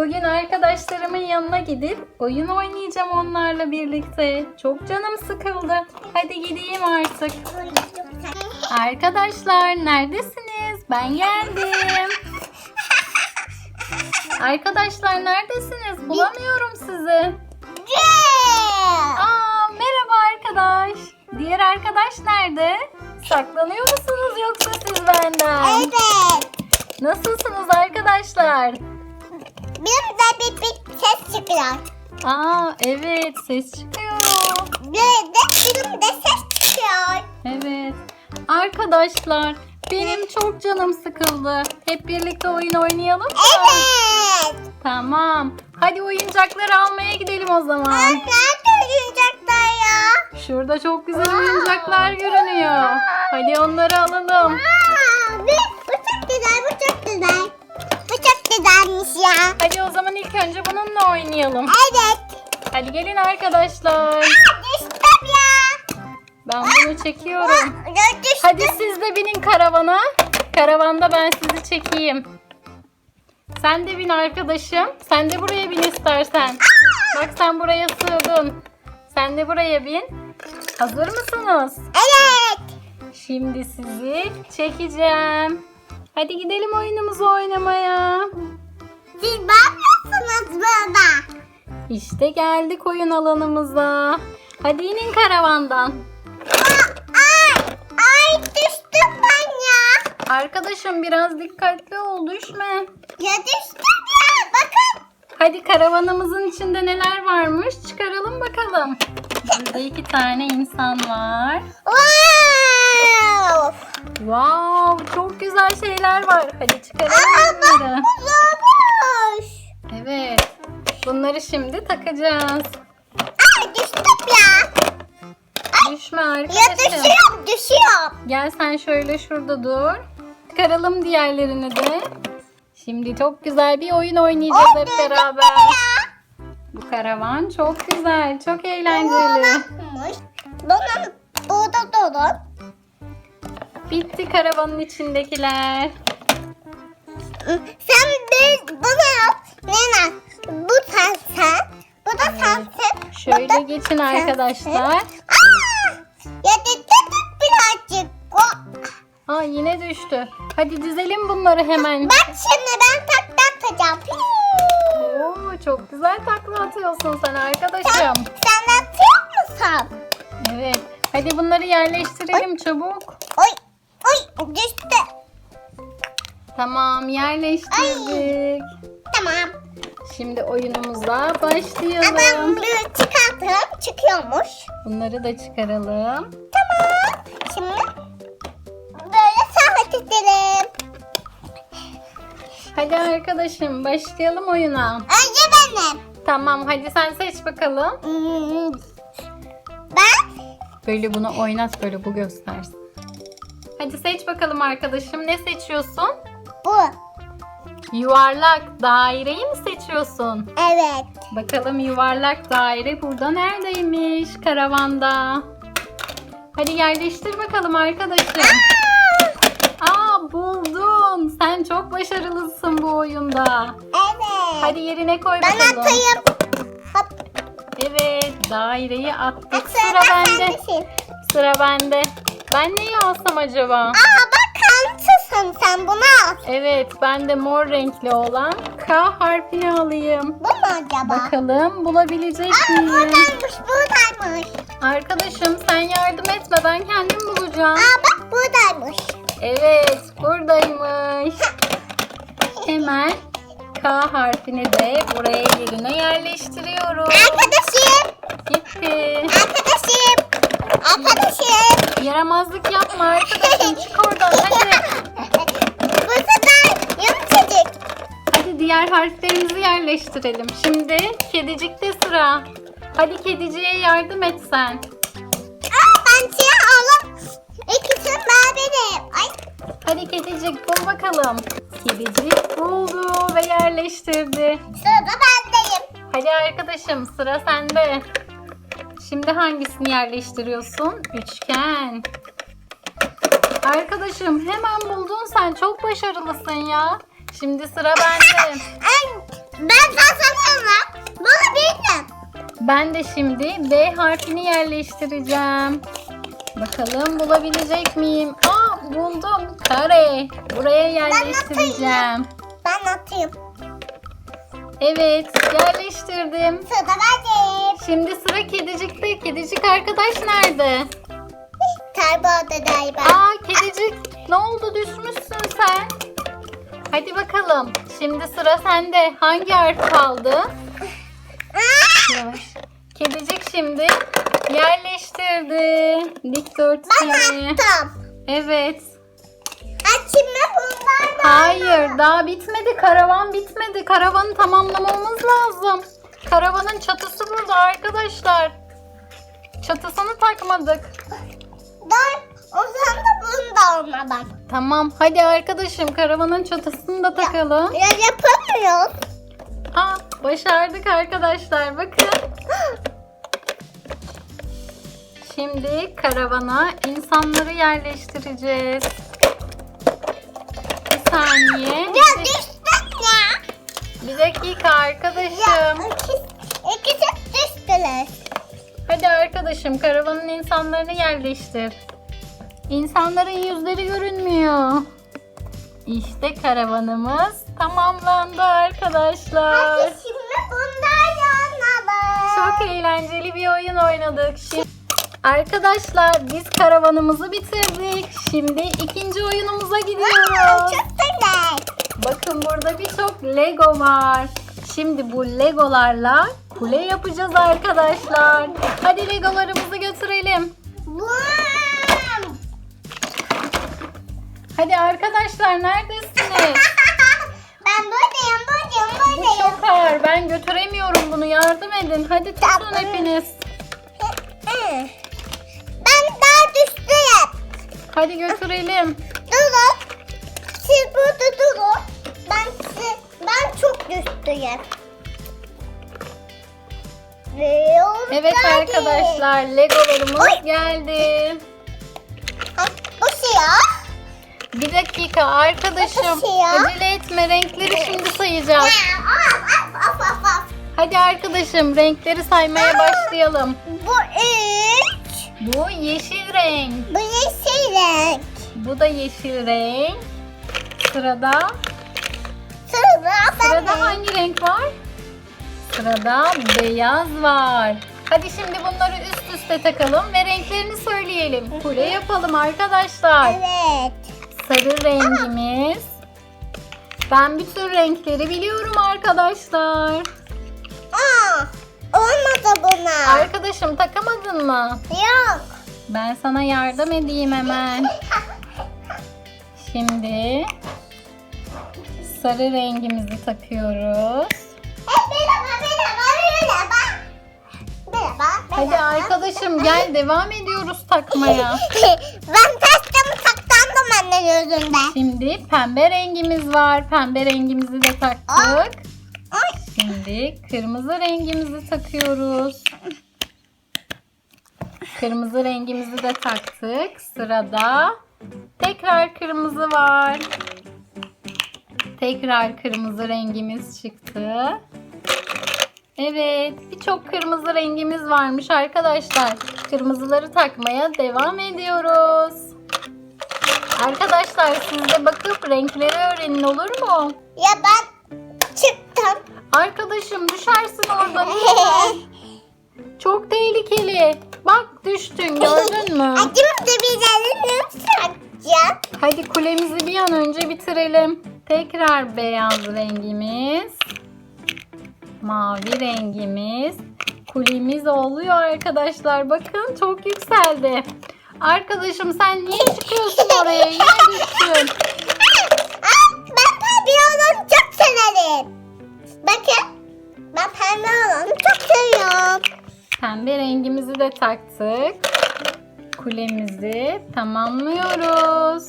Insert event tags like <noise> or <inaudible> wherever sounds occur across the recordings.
Bugün arkadaşlarımın yanına gidip oyun oynayacağım onlarla birlikte. Çok canım sıkıldı. Hadi gideyim artık. Arkadaşlar neredesiniz? Ben geldim. Arkadaşlar neredesiniz? Bulamıyorum sizi. Aa merhaba arkadaş. Diğer arkadaş nerede? Saklanıyor musunuz yoksa siz benden? Evet. Nasılsınız arkadaşlar? Benim de bir, bir ses çıkıyor. Aa evet ses çıkıyor. Bir de benim de ses çıkıyor. Evet. Arkadaşlar benim çok canım sıkıldı. Hep birlikte oyun oynayalım mı? Evet. Tamam. Hadi oyuncakları almaya gidelim o zaman. Aa, nerede oyuncaklar ya? Şurada çok güzel oyuncaklar görünüyor. Hadi onları alalım. Aa, güzelmiş ya. Hadi o zaman ilk önce bununla oynayalım. Evet. Hadi gelin arkadaşlar. Aa, düştüm ya. Ben bunu çekiyorum. Aa, düştüm. Hadi siz de binin karavana. Karavanda ben sizi çekeyim. Sen de bin arkadaşım. Sen de buraya bin istersen. Bak sen buraya sığdın. Sen de buraya bin. Hazır mısınız? Evet. Şimdi sizi çekeceğim. Hadi gidelim oyunumuzu oynamaya. Siz ne yapıyorsunuz burada? İşte geldik oyun alanımıza. Hadi inin karavandan. Aa, ay, ay düştüm ben ya. Arkadaşım biraz dikkatli ol düşme. Ya düştüm ya. Bakın. Hadi karavanımızın içinde neler varmış çıkaralım bakalım. Burada iki tane insan var. Wow. Wow çok güzel şeyler var. Hadi çıkaralım Aa, bunları. Evet. Bunları şimdi takacağız. Ay düştüm ya. Düşme Ya arkadaşım. düşüyorum düşüyorum. Gel sen şöyle şurada dur. Çıkaralım diğerlerini de. Şimdi çok güzel bir oyun oynayacağız hep düştüm beraber. ya. Bu karavan çok güzel, çok eğlenceli. Bunun burada durun. Bitti karavanın içindekiler. Sen bir bunu yap. Nena. Bu sensin. Bu da. Bu Şöyle da geçin arkadaşlar. Aa! Ya dikkat birazcık. Aa yine düştü. Hadi dizelim bunları hemen. Bak şimdi ben tak tak atacağım. Oo, çok güzel takla atıyorsun sen Sen, arkadaşım. sen atıyor musun? Evet. Hadi bunları yerleştirelim çabuk. Oy. Oy düştü. Tamam yerleştirdik. Tamam. Şimdi oyunumuza Ama ben başlayalım. bunu çıkarttım. Çıkıyormuş. Bunları da çıkaralım. Tamam. Şimdi böyle saat edelim. Hadi arkadaşım başlayalım oyuna. Önce benim. Tamam hadi sen seç bakalım. Hmm. Ben Böyle bunu oynat böyle bu göstersin. Hadi seç bakalım arkadaşım. Ne seçiyorsun? Bu. Yuvarlak daireyi mi seçiyorsun? Evet. Bakalım yuvarlak daire burada neredeymiş karavanda? Hadi yerleştir bakalım arkadaşım. Aa buldun. Sen çok başarılısın bu oyunda. Evet. Hadi yerine koy ben bakalım. atayım. Hop. Evet daireyi attık. Sıra sıra bende. Sıra bende. Ben neyi alsam acaba? Aa kansızsın sen bunu al. Evet ben de mor renkli olan K harfini alayım. Bu mu acaba? Bakalım bulabilecek Aa miyim? buradaymış buradaymış. Arkadaşım sen yardım etme ben kendim bulacağım. Aa bak buradaymış. Evet buradaymış. Hemen K harfini de buraya yerine yerleştiriyorum. Arkadaşım. Gitti. Arkadaşım. Arkadaşım. Yaramazlık yapma arkadaşım çık oradan hadi. Diğer harflerimizi yerleştirelim. Şimdi kedicikte sıra. Hadi kediciye yardım et sen. Aa ben siyah alıp ben benim. Ay. Hadi kedicik bul bakalım. Kedicik buldu ve yerleştirdi. Sırada bendeyim. Hadi arkadaşım sıra sende. Şimdi hangisini yerleştiriyorsun? Üçgen. Arkadaşım hemen buldun sen. Çok başarılısın ya. Şimdi sıra bende. Ben Ben de şimdi B harfini yerleştireceğim. Bakalım bulabilecek miyim? Aa buldum. Kare. Buraya yerleştireceğim. Ben atayım. Evet yerleştirdim. Sıra bende. Şimdi sıra kedicikte. Kedicik arkadaş nerede? Kayboldu galiba. Aa kedicik ne oldu düşmüşsün sen? Hadi bakalım. Şimdi sıra sende. Hangi harf kaldı? Yavaş. Kedicik şimdi yerleştirdi. ben Dikdörtgeni. attım. Evet. Açayım mı bunlar da? Hayır daha bitmedi. Karavan bitmedi. Karavanı tamamlamamız lazım. Karavanın çatısı burada arkadaşlar. Çatısını takmadık. Dur. O zaman da bunu da olma bak. Tamam hadi arkadaşım karavanın çatısını da takalım. Ya yapamıyoruz. Aa başardık arkadaşlar bakın. Şimdi karavana insanları yerleştireceğiz. Bir saniye. Ya düştün ya. Bir dakika Ya arkadaşım. ikisi, ikisi düştüler. Hadi arkadaşım karavanın insanlarını yerleştir. İnsanların yüzleri görünmüyor. İşte karavanımız tamamlandı arkadaşlar. Hadi şimdi bunlar yanalım. Çok eğlenceli bir oyun oynadık. Şimdi arkadaşlar biz karavanımızı bitirdik. Şimdi ikinci oyunumuza gidiyoruz. Çok güzel. Bakın burada birçok Lego var. Şimdi bu Legolarla kule yapacağız arkadaşlar. Hadi Legolarımızı götürelim. Bum. Hadi arkadaşlar neredesiniz? <laughs> ben buradayım, buradayım, Bu buradayım. çok ağır. Ben götüremiyorum bunu. Yardım edin. Hadi tutun Tamam. hepiniz. <laughs> Ben daha düştüm. Hadi götürelim. Durun. Siz burada durun. Ben size, ben çok düştüm. Ve oldu Evet geldi. arkadaşlar Legolarımız Oy. geldi. Ha, Bu siyah. Bir dakika arkadaşım. Acele etme renkleri şimdi sayacağız. Hadi arkadaşım renkleri saymaya başlayalım. Bu üç. Bu yeşil renk. Bu yeşil renk. Bu da yeşil renk. Sırada Sırada sırada hangi renk var? Sırada beyaz var. Hadi şimdi bunları üst üste takalım ve renklerini söyleyelim. Kule yapalım arkadaşlar. Evet. Sarı rengimiz. Ben bütün renkleri biliyorum arkadaşlar. Aa, olmadı buna. Arkadaşım takamadın mı? Yok. Ben sana yardım edeyim hemen. Şimdi sarı rengimizi takıyoruz. Merhaba, Hadi arkadaşım gel <laughs> devam ediyoruz takmaya. ben gözünde. Şimdi pembe rengimiz var. Pembe rengimizi de taktık. Ay, Şimdi kırmızı rengimizi takıyoruz. Kırmızı rengimizi de taktık. Sırada tekrar kırmızı var. Tekrar kırmızı rengimiz çıktı. Evet, birçok kırmızı rengimiz varmış arkadaşlar. Kırmızıları takmaya devam ediyoruz. Arkadaşlar siz de bakıp renkleri öğrenin olur mu? ya ben çıktım. Arkadaşım düşersin oradan. <laughs> Çok tehlikeli. Bak düştün gördün mü? <laughs> Acım da bir elini satacağım. Hadi kulemizi bir an önce bitirelim. Tekrar beyaz rengimiz. Mavi rengimiz. Kulemiz oluyor arkadaşlar. Bakın çok yükseldi. Arkadaşım sen niye çıkıyorsun oraya? Yine düştün. Ben pembe olanı çok severim. Bakın. Ben pembe olanı çok seviyorum. Pembe rengimizi de taktık. Kulemizi tamamlıyoruz.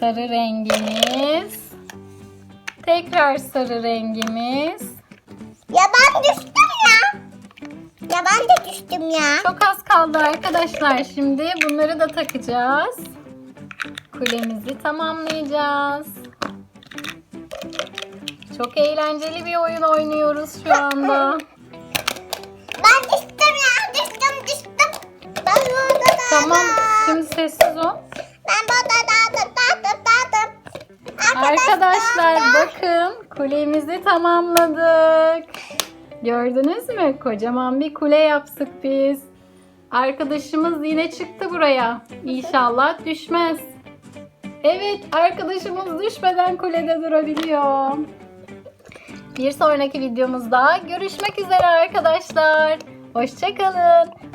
Sarı rengimiz. Tekrar sarı rengimiz. Ya ben düştüm ya ben de düştüm ya. Çok az kaldı arkadaşlar. Şimdi bunları da takacağız. Kulemizi tamamlayacağız. Çok eğlenceli bir oyun oynuyoruz şu anda. Ben düştüm ya düştüm düştüm. Ben burada dağıldım. Tamam şimdi sessiz ol. Ben burada dağıldım dağıldım dağıldım. Arkadaşlar bakın kulemizi tamamladık. Gördünüz mü? Kocaman bir kule yaptık biz. Arkadaşımız yine çıktı buraya. İnşallah düşmez. Evet arkadaşımız düşmeden kulede durabiliyor. Bir sonraki videomuzda görüşmek üzere arkadaşlar. Hoşçakalın.